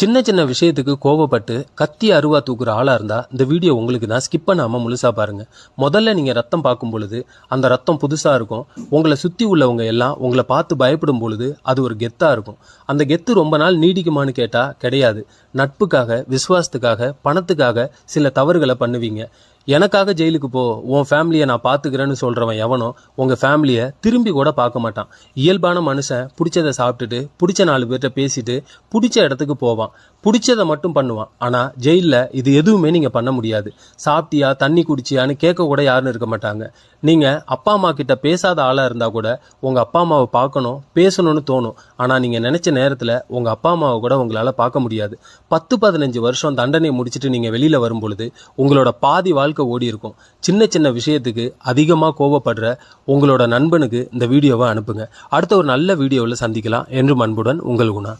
சின்ன சின்ன விஷயத்துக்கு கோவப்பட்டு கத்தி அருவா தூக்குற ஆளாக இருந்தால் இந்த வீடியோ உங்களுக்கு தான் ஸ்கிப் பண்ணாமல் முழுசாக பாருங்கள் முதல்ல நீங்கள் ரத்தம் பார்க்கும் பொழுது அந்த ரத்தம் புதுசாக இருக்கும். உங்களை சுற்றி உள்ளவங்க எல்லாம் உங்களை பார்த்து பயப்படும் பொழுது அது ஒரு கெத்தாக இருக்கும். அந்த கெத்து ரொம்ப நாள் நீடிக்குமான்னு கேட்டால் கிடையாது. நட்புக்காக விசுவாசத்துக்காக பணத்துக்காக சில தவறுகளை பண்ணுவீங்க. எனக்காக ஜெயிலுக்கு போ உன் ஃபேமிலியை நான் பார்த்துக்கிறேன்னு சொல்கிறவன் எவனோ உங்கள் ஃபேமிலியை திரும்பி கூட பார்க்க மாட்டான். இயல்பான மனுஷன் பிடிச்சதை சாப்பிட்டுட்டு பிடிச்ச நாலு பேர்கிட்ட பேசிட்டு பிடிச்ச இடத்துக்கு போவான். பிடிச்சதை மட்டும் பண்ணுவான். ஆனால் ஜெயிலில் இது எதுவுமே நீங்கள் பண்ண முடியாது. சாப்பிட்டியா தண்ணி குடிச்சியான்னு கேட்க கூட யாரும் இருக்க மாட்டாங்க. நீங்கள் அப்பா அம்மா கிட்ட பேசாத ஆளாக இருந்தால் கூட உங்கள் அப்பா அம்மாவை பார்க்கணும் பேசணும்னு தோணும். ஆனால் நீங்கள் நினச்ச நேரத்தில் உங்கள் அப்பா அம்மாவை கூட உங்களால் பார்க்க முடியாது. பத்து பதினஞ்சு வருஷம் தண்டனை முடிச்சுட்டு நீங்கள் வெளியில் வரும் பொழுது உங்களோட பாதி வாழ்க்கை ஓடி இருக்கும். சின்ன சின்ன விஷயத்துக்கு அதிகமாக கோவப்படுற உங்களோட நண்பனுக்கு இந்த வீடியோவை அனுப்புங்க. அடுத்த ஒரு நல்ல வீடியோவில் சந்திக்கலாம். என்று அன்புடன் உங்கள் குணா.